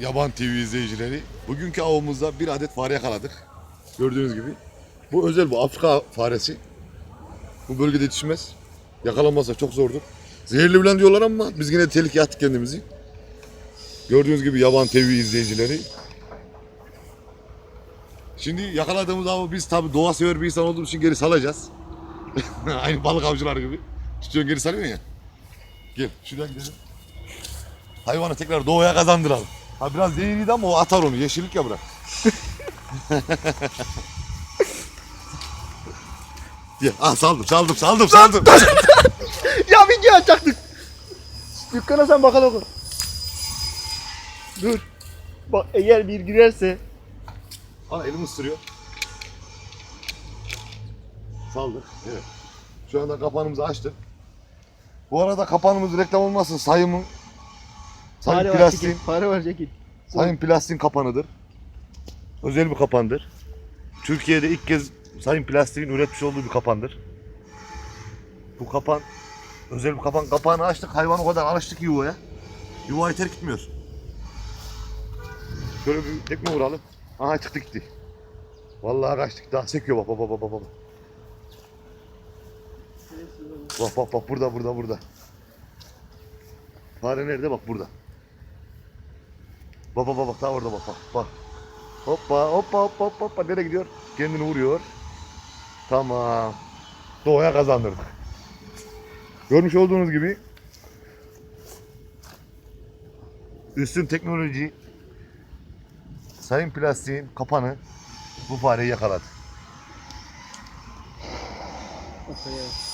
Yaban TV izleyicileri. Bugünkü avımızda bir adet fare yakaladık. Gördüğünüz gibi. Bu özel bu Afrika faresi. Bu bölgede yetişmez. Yakalanmazsa çok zordur. Zehirli bilen diyorlar ama biz yine tehlikeye attık kendimizi. Gördüğünüz gibi Yaban TV izleyicileri. Şimdi yakaladığımız avı biz tabi doğa sever bir insan olduğumuz için geri salacağız. Aynı balık avcılar gibi. Tutuyorsun geri salıyorsun ya. Gel şuradan gidelim. Hayvanı tekrar doğaya kazandıralım. Ha biraz zehirliydi ama o atar onu. Yeşillik ya bırak. Gel. Ah saldım saldım saldım saldım. Ya video açacaktık. Dükkana sen bakalım. Dur. Bak eğer bir girerse Ana elim ısırıyor. Saldık. Evet. Şu anda kapağımızı açtık. Bu arada kapağımız reklam olmasın sayımın sayın fare var plastiğin çekil. Fare var çekil. sayın plastiğin kapanıdır. Özel bir kapandır. Türkiye'de ilk kez sayın plastiğin üretmiş olduğu bir kapandır. Bu kapan özel bir kapan. Kapağını açtık. Hayvan o kadar alıştı ki yuvaya. Yuvayı terk etmiyor. Şöyle bir tekme vuralım. Aha çıktı gitti. Vallahi kaçtık. Daha sekiyor bak bak bak bak bak. Bak bak bak burada burada burada. Fare nerede bak burada. Bak bak bak daha orada bak bak bak. Hoppa hoppa hoppa hoppa hoppa nereye gidiyor? Kendini vuruyor. Tamam. Doğaya kazandırdık. Görmüş olduğunuz gibi üstün teknoloji sayın plastiğin kapanı bu fareyi yakaladı. Okay.